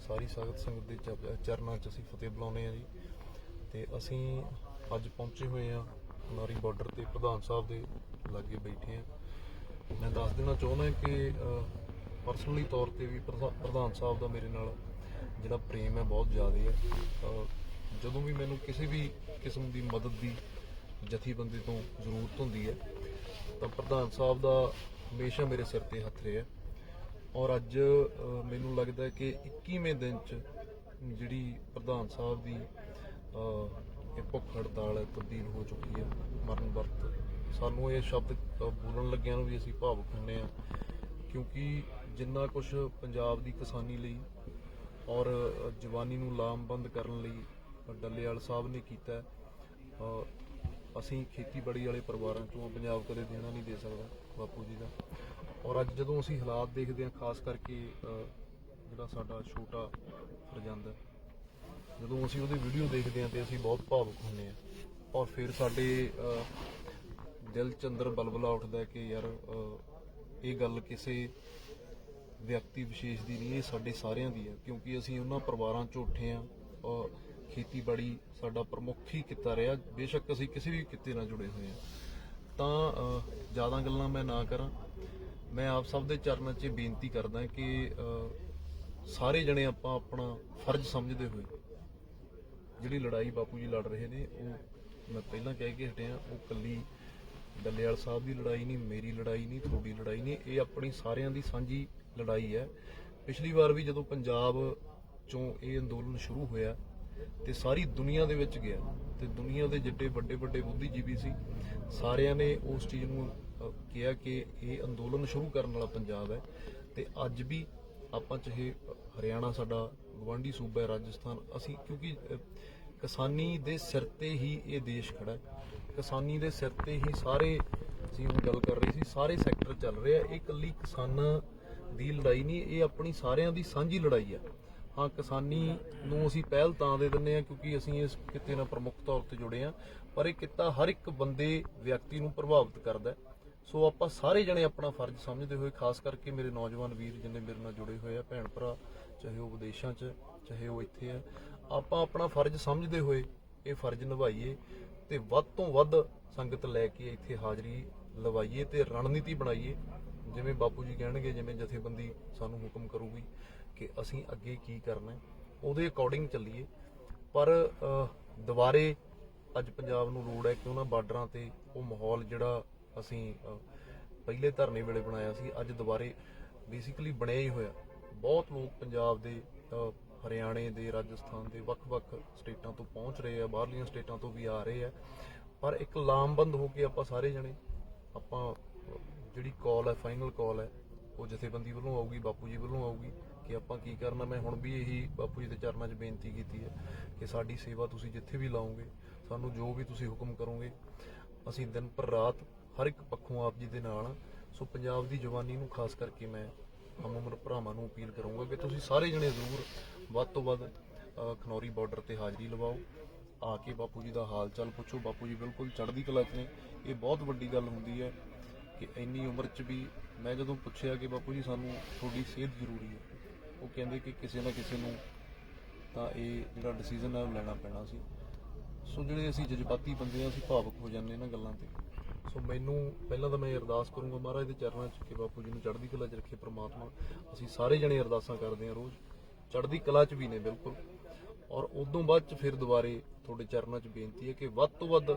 ਸਾਰੀ ਸੰਗਤ ਸੰਗਤ ਦੇ ਚ- ਚਰਨਾਂ 'ਚ ਅਸੀਂ ਫਤਿਹ ਬੁਲਾਉਂਦੇ ਹਾਂ ਜੀ। ਤੇ ਅਸੀਂ ਅੱਜ ਪਹੁੰਚੇ ਹੋਏ ਹਾਂ ਨਾਰੀ ਬਾਰਡਰ ਤੇ ਪ੍ਰਧਾਨ ਸਾਹਿਬ ਦੇ ਲਾਗੇ ਬੈਠੇ ਹਾਂ। ਮੈਂ ਦੱਸ ਦੇਣਾ ਚਾਹੁੰਦਾ ਕਿ ਪਰਸਨਲੀ ਤੌਰ ਤੇ ਵੀ ਪ੍ਰਧਾ- ਪ੍ਰਧਾਨ ਸਾਹਿਬ ਦਾ ਮੇਰੇ ਨਾਲ ਜਿਹੜਾ ਪ੍ਰੇਮ ਹੈ ਬਹੁਤ ਜ਼ਿਆਦਾ ਹੈ। ਅਹ, ਜਦੋਂ ਵੀ ਮੈਨੂੰ ਕਿਸੇ ਵੀ ਕਿਸਮ ਦੀ ਮਦਦ ਦੀ ਜਥੇਬੰਦੀ ਤੋਂ ਜ਼ਰੂਰਤ ਹੁੰਦੀ ਹੈ ਤਾਂ ਪ੍ਰਧਾਨ ਸਾਹਿਬ ਦਾ ਹਮੇਸ਼ਾ ਮੇਰੇ ਸਿਰ ਤੇ ਹੱਥ ਰਿਹਾ ਔਰ ਅੱਜ ਮੈਨੂੰ ਲੱਗਦਾ ਕਿ 21ਵੇਂ ਦਿਨ ਚ ਜਿਹੜੀ ਪ੍ਰਧਾਨ ਸਾਹਿਬ ਦੀ ਇਹ ਭੁੱਖ ਹੜਤਾਲ ਹੈ ਤਬਦੀਲ ਹੋ ਚੁੱਕੀ ਹੈ, ਮਰਨ ਵਰਤ, ਸਾਨੂੰ ਇਹ ਸ਼ਬਦ ਬੋਲਣ ਲੱਗਿਆਂ ਨੂੰ ਵੀ ਅਸੀਂ ਭਾਵੁਕ ਹੁੰਨੇ ਆ ਕਿਉਂਕਿ ਜਿੰਨਾ ਕੁਝ ਪੰਜਾਬ ਦੀ ਕਿਸਾਨੀ ਲਈ ਔਰ ਜਵਾਨੀ ਨੂੰ ਲਾਮਬੰਦ ਕਰਨ ਲਈ ਡੱਲੇਵਾਲ ਸਾਹਿਬ ਨੇ ਕੀਤਾ ਅਸੀਂ ਖੇਤੀਬਾੜੀ ਵਾਲੇ ਪਰਿਵਾਰਾਂ ਚੋਂ ਪੰਜਾਬ ਕਦੇ ਦੇਣਾ ਨਹੀਂ ਦੇ ਸਕਦਾ, ਬਾਪੂ ਜੀ ਦਾ। ਔਰ ਅੱਜ ਜਦੋਂ ਅਸੀਂ ਹਾਲਾਤ ਦੇਖਦੇ ਹਾਂ, ਖਾਸ ਕਰਕੇ ਜਿਹੜਾ ਸਾਡਾ ਛੋਟਾ ਫਰਜ਼ੰਦ, ਜਦੋਂ ਅਸੀਂ ਉਹਦੀ ਵੀਡੀਓ ਦੇਖਦੇ ਹਾਂ ਤੇ ਅਸੀਂ ਬਹੁਤ ਭਾਵੁਕ ਹੁੰਨੇ ਆ ਔਰ ਫਿਰ ਸਾਡੇ ਦਿਲ ਚ ਅੰਦਰ ਬਲਬਲਾ ਉੱਠਦਾ ਕਿ ਯਾਰ ਇਹ ਗੱਲ ਕਿਸੇ ਵਿਅਕਤੀ ਵਿਸ਼ੇਸ਼ ਦੀ ਨਹੀਂ, ਇਹ ਸਾਡੇ ਸਾਰਿਆਂ ਦੀ ਹੈ। ਕਿਉਂਕਿ ਅਸੀਂ ਉਹਨਾਂ ਪਰਿਵਾਰਾਂ ਚੋਂ ਉੱਠੇ ਆ ਔਰ ਖੇਤੀਬਾੜੀ ਸਾਡਾ ਪ੍ਰਮੁੱਖ ਹੀ ਕਿੱਤਾ ਰਿਹਾ। ਬੇਸ਼ੱਕ ਅਸੀਂ ਕਿਸੇ ਵੀ ਕਿੱਤੇ ਨਾਲ ਜੁੜੇ ਹੋਏ ਆ ਤਾਂ ਜ਼ਿਆਦਾ ਗੱਲਾਂ ਮੈਂ ਨਾ ਕਰਾਂ। ਮੈਂ ਆਪ ਸਭ ਦੇ ਚਰਨਾਂ 'ਚ ਬੇਨਤੀ ਕਰਦਾ ਕਿ ਸਾਰੇ ਜਣੇ ਆਪਾਂ ਆਪਣਾ ਫਰਜ਼ ਸਮਝਦੇ ਹੋਏ ਜਿਹੜੀ ਲੜਾਈ ਬਾਪੂ ਜੀ ਲੜ ਰਹੇ ਨੇ, ਉਹ ਮੈਂ ਪਹਿਲਾਂ ਕਹਿ ਕੇ ਹਟਿਆ, ਉਹ ਕੱਲੀ ਡੱਲੇਵਾਲ ਸਾਹਿਬ ਦੀ ਲੜਾਈ ਨਹੀਂ, ਮੇਰੀ ਲੜਾਈ ਨਹੀਂ, ਤੁਹਾਡੀ ਲੜਾਈ ਨਹੀਂ, ਇਹ ਆਪਣੀ ਸਾਰਿਆਂ ਦੀ ਸਾਂਝੀ ਲੜਾਈ ਹੈ। ਪਿਛਲੀ ਵਾਰ ਵੀ ਜਦੋਂ ਪੰਜਾਬ ਚੋਂ ਇਹ ਅੰਦੋਲਨ ਸ਼ੁਰੂ ਹੋਇਆ ਤੇ ਸਾਰੀ ਦੁਨੀਆ ਦੇ ਵਿੱਚ ਗਿਆ ਤੇ ਦੁਨੀਆ ਦੇ ਜਿੱਡੇ ਵੱਡੇ ਵੱਡੇ ਬੁੱਧੀਜੀਵੀ ਸੀ, ਸਾਰਿਆਂ ਨੇ ਉਸ ਚੀਜ਼ ਨੂੰ ਕਿਹਾ ਕਿ ਇਹ ਅੰਦੋਲਨ ਸ਼ੁਰੂ ਕਰਨ ਵਾਲਾ ਪੰਜਾਬ ਹੈ ਤੇ ਅੱਜ ਵੀ ਆਪਾਂ ਚਾਹੇ ਹਰਿਆਣਾ ਸਾਡਾ ਗਵਾਂਢੀ ਸੂਬਾ ਹੈ, ਰਾਜਸਥਾਨ, ਅਸੀਂ ਕਿਉਂਕਿ ਕਿਸਾਨੀ ਦੇ ਸਿਰ ਤੇ ਹੀ ਇਹ ਦੇਸ਼ ਖੜਾ ਹੈ। ਕਿਸਾਨੀ ਦੇ ਸਿਰ ਤੇ ਹੀ ਸਾਰੇ, ਅਸੀਂ ਹੁਣ ਗੱਲ ਕਰ ਰਹੇ ਸੀ, ਸਾਰੇ ਸੈਕਟਰ ਚੱਲ ਰਹੇ ਆ। ਇਹ ਇਕੱਲੀ ਕਿਸਾਨਾਂ ਦੀ ਲੜਾਈ ਨਹੀਂ, ਇਹ ਆਪਣੀ ਸਾਰਿਆਂ ਦੀ ਸਾਂਝੀ ਲੜਾਈ ਆ। ਹਾਂ, ਕਿਸਾਨੀ ਨੂੰ ਅਸੀਂ ਪਹਿਲ ਤਾਂ ਦੇ ਦਿੰਦੇ ਆ ਕਿਉਂਕਿ ਅਸੀਂ ਇਸ ਕਿੱਤੇ ਨਾਲ ਪ੍ਰਮੁੱਖ ਤੌਰ ਤੇ ਜੁੜੇ ਆ ਪਰ ਇਹ ਕਿੱਤਾ ਹਰ ਇੱਕ ਬੰਦੇ ਵਿਅਕਤੀ ਨੂੰ ਪ੍ਰਭਾਵਿਤ ਕਰਦਾ ਹੈ। ਸੋ ਆਪਾਂ ਸਾਰੇ ਜਣੇ ਆਪਣਾ ਫਰਜ਼ ਸਮਝਦੇ ਹੋਏ, ਖਾਸ ਕਰਕੇ ਮੇਰੇ ਨੌਜਵਾਨ ਵੀਰ ਜਿੰਨੇ ਮੇਰੇ ਨਾਲ ਜੁੜੇ ਹੋਏ ਆ, ਭੈਣ ਭਰਾ, ਚਾਹੇ ਉਹ ਵਿਦੇਸ਼ਾਂ 'ਚ, ਚਾਹੇ ਉਹ ਇੱਥੇ ਆ, ਆਪਾਂ ਆਪਣਾ ਫਰਜ਼ ਸਮਝਦੇ ਹੋਏ ਇਹ ਫਰਜ਼ ਨਿਭਾਈਏ ਤੇ ਵੱਧ ਤੋਂ ਵੱਧ ਸੰਗਤ ਲੈ ਕੇ ਇੱਥੇ ਹਾਜ਼ਰੀ ਲਵਾਈਏ ਤੇ ਰਣਨੀਤੀ ਬਣਾਈਏ। ਜਿਵੇਂ ਬਾਪੂ ਜੀ ਕਹਿਣਗੇ, ਜਿਵੇਂ ਜਥੇਬੰਦੀ ਸਾਨੂੰ ਹੁਕਮ ਕਰੂਗੀ ਕਿ ਅਸੀਂ ਅੱਗੇ ਕੀ ਕਰਨਾ ਹੈ, ਉਹਦੇ ਅਕੋਰਡਿੰਗ ਚੱਲੀਏ। ਪਰ ਦੁਬਾਰੇ ਅੱਜ ਪੰਜਾਬ ਨੂੰ ਲੋੜ ਹੈ ਕਿ ਉਹਨਾਂ ਬਾਰਡਰਾਂ ਤੇ ਉਹ ਮਾਹੌਲ ਜਿਹੜਾ ਅਸੀਂ ਪਹਿਲੇ ਧਰਨੇ ਵੇਲੇ ਬਣਾਇਆ ਸੀ, ਅੱਜ ਦੁਬਾਰੇ ਬੇਸਿਕਲੀ ਬਣਿਆ ਹੀ ਹੋਇਆ। ਬਹੁਤ ਲੋਕ ਪੰਜਾਬ ਦੇ ਹਰਿਆਣੇ ਦੇ, ਰਾਜਸਥਾਨ ਦੇ ਵੱਖ-ਵੱਖ ਸਟੇਟਾਂ ਤੋਂ ਪਹੁੰਚ ਰਹੇ ਆ, ਬਾਹਰਲੀਆਂ ਸਟੇਟਾਂ ਤੋਂ ਵੀ ਆ ਰਹੇ ਆ। ਪਰ ਇੱਕ ਲਾਮਬੰਦ ਹੋ ਕੇ ਆਪਾਂ ਸਾਰੇ ਜਣੇ, ਆਪਾਂ ਜਿਹੜੀ ਕਾਲ ਹੈ ਫਾਈਨਲ ਕਾਲ ਹੈ, ਉਹ ਜਥੇਬੰਦੀ ਵੱਲੋਂ ਆਊਗੀ, ਬਾਪੂ ਜੀ ਵੱਲੋਂ ਆਊਗੀ ਕਿ ਆਪਾਂ ਕੀ ਕਰਨਾ। ਮੈਂ ਹੁਣ ਵੀ ਇਹੀ ਬਾਪੂ ਜੀ ਦੇ ਚਰਨਾਂ 'ਚ ਬੇਨਤੀ ਕੀਤੀ ਹੈ ਕਿ ਸਾਡੀ ਸੇਵਾ ਤੁਸੀਂ ਜਿੱਥੇ ਵੀ ਲਾਓਗੇ, ਸਾਨੂੰ ਜੋ ਵੀ ਤੁਸੀਂ ਹੁਕਮ ਕਰੋਗੇ, ਅਸੀਂ ਦਿਨ ਪਰ ਰਾਤ ਹਰ ਇੱਕ ਪੱਖੋਂ ਆਪ ਜੀ ਦੇ ਨਾਲ। ਸੋ ਪੰਜਾਬ ਦੀ ਜਵਾਨੀ ਨੂੰ ਖਾਸ ਕਰਕੇ ਮੈਂ ਹਮ ਉਮਰ ਭਰਾਵਾਂ ਨੂੰ ਅਪੀਲ ਕਰੂੰਗਾ ਕਿ ਤੁਸੀਂ ਸਾਰੇ ਜਣੇ ਜ਼ਰੂਰ ਵੱਧ ਤੋਂ ਵੱਧ ਖਨੌਰੀ ਬਾਰਡਰ ਤੇ ਹਾਜ਼ਰੀ ਲਵਾਓ। ਆ ਕੇ ਬਾਪੂ ਜੀ ਦਾ ਹਾਲ ਚਾਲ ਪੁੱਛੋ। ਬਾਪੂ ਜੀ ਬਿਲਕੁਲ ਚੜ੍ਹਦੀ ਕਲਾ 'ਚ ਨੇ। ਇਹ ਬਹੁਤ ਵੱਡੀ ਗੱਲ ਹੁੰਦੀ ਹੈ ਕਿ ਇੰਨੀ ਉਮਰ 'ਚ ਵੀ ਮੈਂ ਜਦੋਂ ਪੁੱਛਿਆ ਕਿ ਬਾਪੂ ਜੀ, ਸਾਨੂੰ ਤੁਹਾਡੀ ਸਿਹਤ ਜ਼ਰੂਰੀ ਹੈ, ਉਹ ਕਹਿੰਦੇ ਕਿ ਕਿਸੇ ਨਾ ਕਿਸੇ ਨੂੰ ਤਾਂ ਇਹ ਜਿਹੜਾ ਡਿਸੀਜਨ ਹੈ ਉਹ ਲੈਣਾ ਪੈਣਾ ਸੀ। ਸੋ ਜਿਹੜੇ ਅਸੀਂ ਜਜ਼ਬਾਤੀ ਬੰਦੇ ਆ ਅਸੀਂ ਭਾਵਕ ਹੋ ਜਾਂਦੇ ਇਹਨਾਂ ਗੱਲਾਂ ਤੇ। ਸੋ ਮੈਨੂੰ ਪਹਿਲਾਂ ਤਾਂ ਮੈਂ ਅਰਦਾਸ ਕਰੂੰਗਾ ਮਹਾਰਾਜ ਦੇ ਚਰਨਾਂ 'ਚ ਕਿ ਬਾਪੂ ਜੀ ਨੂੰ ਚੜ੍ਹਦੀ ਕਲਾ 'ਚ ਰੱਖੇ ਪ੍ਰਮਾਤਮਾ। ਅਸੀਂ ਸਾਰੇ ਜਣੇ ਅਰਦਾਸਾਂ ਕਰਦੇ ਹਾਂ ਰੋਜ਼। ਚੜ੍ਹਦੀ ਕਲਾ 'ਚ ਵੀ ਨੇ, ਬਿਲਕੁਲ। ਔਰ ਉਦੋਂ ਬਾਅਦ 'ਚ ਫਿਰ ਦੁਬਾਰੇ ਤੁਹਾਡੇ ਚਰਨਾਂ 'ਚ ਬੇਨਤੀ ਹੈ ਕਿ ਵੱਧ ਤੋਂ ਵੱਧ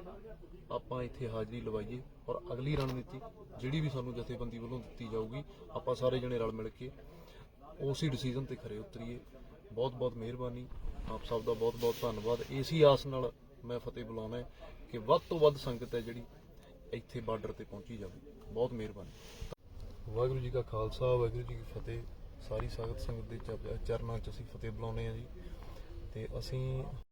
ਆਪਾਂ ਇੱਥੇ ਹਾਜ਼ਰੀ ਲਵਾਈਏ ਔਰ ਅਗਲੀ ਰਣਨੀਤੀ ਜਿਹੜੀ ਵੀ ਸਾਨੂੰ ਜਥੇਬੰਦੀ ਵੱਲੋਂ ਦਿੱਤੀ ਜਾਊਗੀ, ਆਪਾਂ ਸਾਰੇ ਜਣੇ ਰਲ ਮਿਲ ਕੇ ਉਸੇ ਡਿਸੀਜਨ ਤੇ ਖਰੇ ਉਤਰੀਏ। ਬਹੁਤ ਬਹੁਤ ਮਿਹਰਬਾਨੀ। ਆਪ ਸਭ ਦਾ ਬਹੁਤ ਬਹੁਤ ਧੰਨਵਾਦ। ਇਸੀ ਆਸ ਨਾਲ ਮੈਂ ਫਤਿਹ ਬੁਲਾਉਣਾ ਕਿ ਵੱਧ ਤੋਂ ਵੱਧ ਸੰਗਤ ਹੈ ਜਿਹੜੀ ਇੱਥੇ ਬਾਰਡਰ ਤੇ ਪਹੁੰਚੀ ਜਾਵੇ। ਬਹੁਤ ਮਿਹਰਬਾਨੀ। ਵਾਹਿਗੁਰੂ ਜੀ ਕਾ ਖਾਲਸਾ, ਵਾਹਿਗੁਰੂ ਜੀ ਕੀ ਫਤਿਹ। ਸਾਰੀ ਸਾਗਤ ਸੰਗਤ ਦੇ ਚਰਨਾਂ 'ਚ ਅਸੀਂ ਫਤਿਹ ਬੁਲਾਉਂਦੇ ਹਾਂ ਜੀ। ਤੇ ਅਸੀਂ